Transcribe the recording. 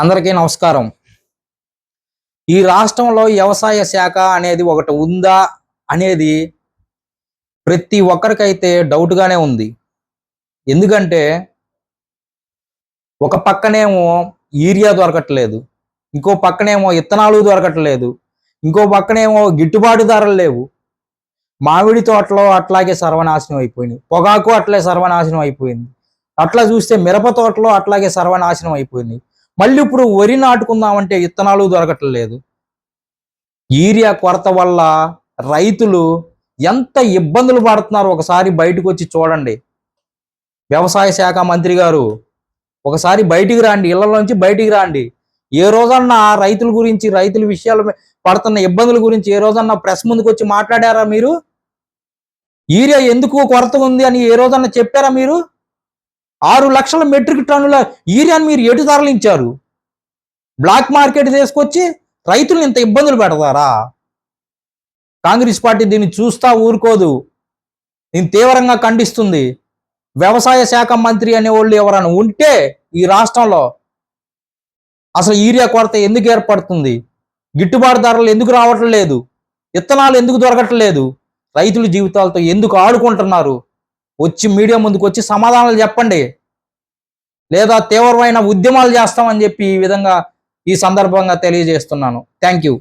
అందరికీ నమస్కారం. ఈ రాష్ట్రంలో వ్యవసాయ శాఖ అనేది ఒకటి ఉందా అనేది ప్రతి ఒక్కరికైతే డౌట్గానే ఉంది. ఎందుకంటే ఒక పక్కనేమో యూరియా దొరకట్లేదు. ఇంకో పక్కనేమో ఇత్తనాలు దొరకట్లేదు. ఇంకో పక్కనేమో గిట్టుబాటు ధరలు లేవు. మామిడి తోటలో అట్లాగే సర్వనాశనం అయిపోయినాయి పొగాకు అట్లే సర్వనాశనం అయిపోయింది. అట్లా చూస్తే మిరప తోటలో అట్లాగే సర్వనాశనం అయిపోయింది. మళ్ళీ ఇప్పుడు వరి నాటుకుందామంటే విత్తనాలు దొరకట్లేదు. యూరియా కొరత వల్ల రైతులు ఎంత ఇబ్బందులు పడుతున్నారు ఒకసారి బయటకు వచ్చి చూడండి. వ్యవసాయ శాఖ మంత్రి గారు ఒకసారి బయటికి రాండి ఇళ్ళలోంచి బయటికి రాండి. ఏ రోజన్నా రైతుల గురించి రైతుల విషయాలు పడుతున్న ఇబ్బందుల గురించి ఏ రోజన్నా ప్రెస్ ముందుకు వచ్చి మాట్లాడారా మీరు? యూరియా ఎందుకు కొరత ఉంది అని ఏ రోజన్నా చెప్పారా మీరు? ఆరు లక్షల మెట్రిక్ టన్నుల యూరియాని మీరు ఎటు తరలించారు? బ్లాక్ మార్కెట్ తీసుకొచ్చి రైతులు ఇంత ఇబ్బందులు పెడతారా? కాంగ్రెస్ పార్టీ దీన్ని చూస్తా ఊరుకోదు. దీన్ని తీవ్రంగా ఖండిస్తుంది. వ్యవసాయ శాఖ మంత్రి అనే వాళ్ళు ఎవరైనా ఉంటే ఈ రాష్ట్రంలో అసలు యూరియా కొరత ఎందుకు ఏర్పడుతుంది? గిట్టుబాటు ధరలు ఎందుకు రావటం లేదు విత్తనాలు ఎందుకు దొరకట్లేదు? రైతుల జీవితాలతో ఎందుకు ఆడుకుంటున్నారు? వచ్చి మీడియా ముందుకు వచ్చి సమాధానాలు చెప్పండి. లేదా తీవ్రమైన ఉద్యమాలు చేస్తామని చెప్పి ఈ విధంగా ఈ సందర్భంగా తెలియజేస్తున్నాను. Thank you